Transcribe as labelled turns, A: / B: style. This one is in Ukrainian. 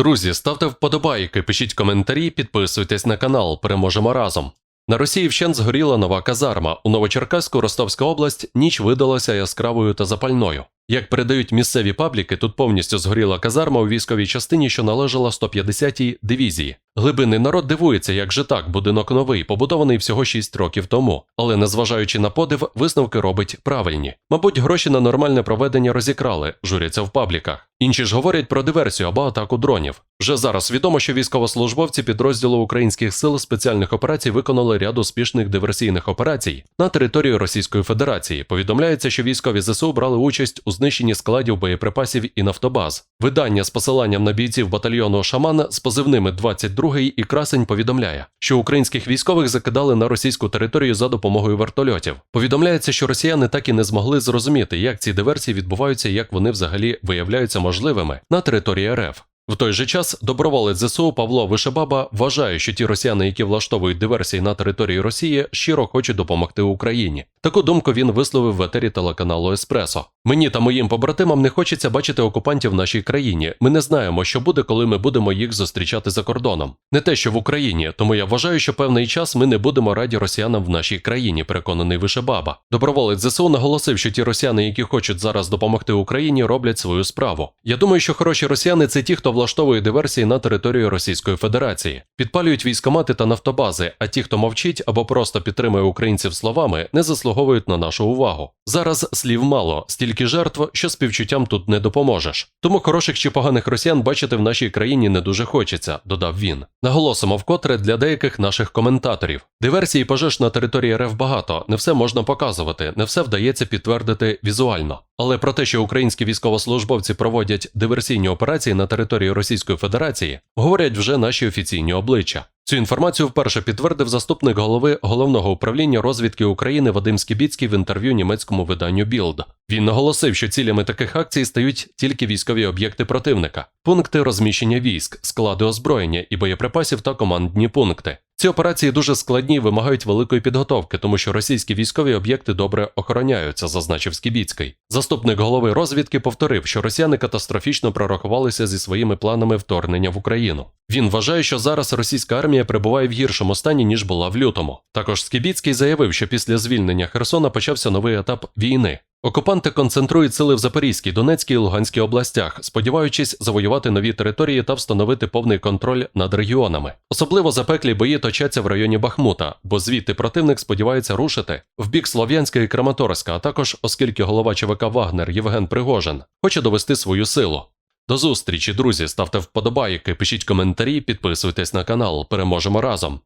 A: Друзі, ставте вподобайки, пишіть коментарі, підписуйтесь на канал. Переможемо разом. На Росії вщент згоріла нова казарма. У Новочеркаську Ростовська область ніч видалася яскравою та запальною. Як передають місцеві пабліки, тут повністю згоріла казарма у військовій частині, що належала 150-й дивізії. Глибинний народ дивується, як же так, будинок новий, побудований всього 6 років тому. Але незважаючи на подив, висновки робить правильні. Мабуть, гроші на нормальне проведення розікрали, журяться в пабліках. Інші ж говорять про диверсію або атаку дронів. Вже зараз відомо, що військовослужбовці підрозділу українських сил спеціальних операцій виконали ряд успішних диверсійних операцій на території Російської Федерації. Повідомляється, що військові ЗСУ брали участь у знищенні складів боєприпасів і нафтобаз. Видання з посиланням на бійців батальйону Шаман з позивними 22 і Красень повідомляє, що українських військових закидали на російську територію за допомогою вертольотів. Повідомляється, що росіяни так і не змогли зрозуміти, як ці диверсії відбуваються і як вони взагалі виявляються можливими на території РФ. В той же час доброволець ЗСУ Павло Вишебаба вважає, що ті росіяни, які влаштовують диверсії на території Росії, щиро хочуть допомогти Україні. Таку думку він висловив в етері телеканалу Еспресо. Мені та моїм побратимам не хочеться бачити окупантів в нашій країні. Ми не знаємо, що буде, коли ми будемо їх зустрічати за кордоном. Не те, що в Україні, тому я вважаю, що певний час ми не будемо раді росіянам в нашій країні, переконаний Вишебаба. Доброволець ЗСУ наголосив, що ті росіяни, які хочуть зараз допомогти Україні, роблять свою справу. Я думаю, що хороші росіяни це ті, хто влаштовує диверсії на території Російської Федерації, підпалюють військомати та нафтобази. А ті, хто мовчить або просто підтримує українців словами, не заслуговують на нашу увагу. Зараз слів мало, стільки жертв, що співчуттям тут не допоможеш. Тому хороших чи поганих росіян бачити в нашій країні не дуже хочеться, додав він. Наголосимо вкотре для деяких наших коментаторів. Диверсії пожеж на території РФ багато, не все можна показувати, не все вдається підтвердити візуально. Але про те, що українські військовослужбовці проводять диверсійні операції на території Російської Федерації, говорять вже наші офіційні обличчя. Цю інформацію вперше підтвердив заступник голови головного управління розвідки України Вадим Скібіцький в інтерв'ю німецькому виданню Білд. Він наголосив, що цілями таких акцій стають тільки військові об'єкти противника, пункти розміщення військ, склади озброєння і боєприпасів та командні пункти. Ці операції дуже складні і вимагають великої підготовки, тому що російські військові об'єкти добре охороняються, зазначив Скібіцький. Заступник голови розвідки повторив, що росіяни катастрофічно прорахувалися зі своїми планами вторгнення в Україну. Він вважає, що зараз російська армія перебуває в гіршому стані ніж була в лютому. Також Скібіцький заявив, що після звільнення Херсона почався новий етап війни. Окупанти концентрують сили в Запорізькій, Донецькій і Луганській областях, сподіваючись завоювати нові території та встановити повний контроль над регіонами. Особливо запеклі бої точаться в районі Бахмута, бо звідти противник сподівається рушити в бік Слов'янська і Краматорська, а також оскільки голова ЧВК Вагнер Євген Пригожин хоче довести свою силу. До зустрічі, друзі, ставте вподобайки, пишіть коментарі, підписуйтесь на канал. Переможемо разом.